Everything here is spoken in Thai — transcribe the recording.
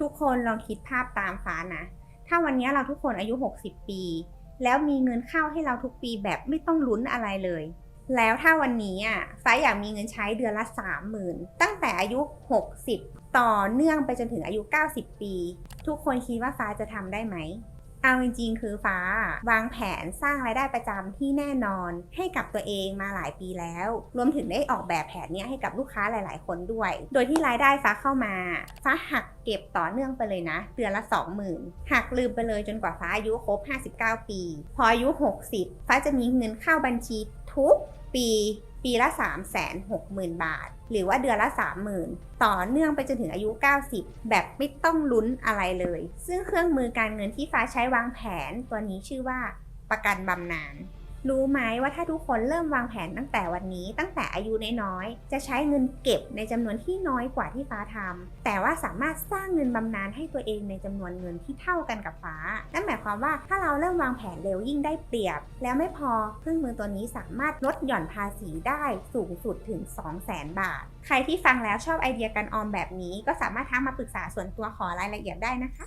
ทุกคนลองคิดภาพตามฟ้านะ ถ้าวันนี้เราทุกคนอายุ 60 ปี แล้วมีเงินเข้าให้เราทุกปีแบบไม่ต้องลุ้นอะไรเลย แล้วถ้าวันนี้อะฟ้าอยากมีเงินใช้เดือนละ 30,000 ตั้งแต่อายุ 60 ต่อเนื่องไปจนถึงอายุ 90 ปี ทุกคนคิดว่าฟ้าจะทำได้ไหม เอาจริงๆ คือฟ้าวางแผนสร้างรายได้ประจำที่แน่นอน ให้กับตัวเองมาหลายปีแล้ว รวมถึงได้ออกแบบแผนนี้ให้กับลูกค้าหลาย ๆ คนด้วย โดยที่รายได้ฟ้าเข้ามาฟ้าหักเก็บต่อเนื่องไปเลยนะเดือนละ 20,000หักลืมไปเลยจนกว่าฟ้าอายุครบ 59 ปี พออายุ 60 ฟ้าจะมีเงินเข้าบัญชี ทุกปีปีละ 3 6 0 0 0 0 บาท หรือว่าเดือนละ 30,000 ต่อเนื่องไปจนถึงอายุ 90 แบบไม่ต้องลุ้นอะไรเลย ซึ่งเครื่องมือการเงินที่ฟ้าใช้วางแผนตัวนี้ชื่อว่าประกันบำนาญ รู้ไหมว่าถ้าทุกคนเริ่มวางแผนตั้งแต่วันนี้ ตั้งแต่อายุน้อยๆ จะใช้เงินเก็บในจำนวนที่น้อยกว่าที่ฟ้าทำแต่ว่าสามารถสร้างเงินบำนาญให้ตัวเองในจำนวนเงินที่เท่ากันกับฟ้า นั่นหมายความว่าถ้าเราเริ่มวางแผนเร็วยิ่งได้เปรียบ แล้วไม่พอเครื่องมือตัวนี้สามารถลดหย่อนภาษีได้สูงสุดถึง 200,000 บาท ใครที่ฟังแล้วชอบไอเดียการออมแบบนี้ ก็สามารถทักมาปรึกษาส่วนตัวขอรายละเอียดได้นะคะ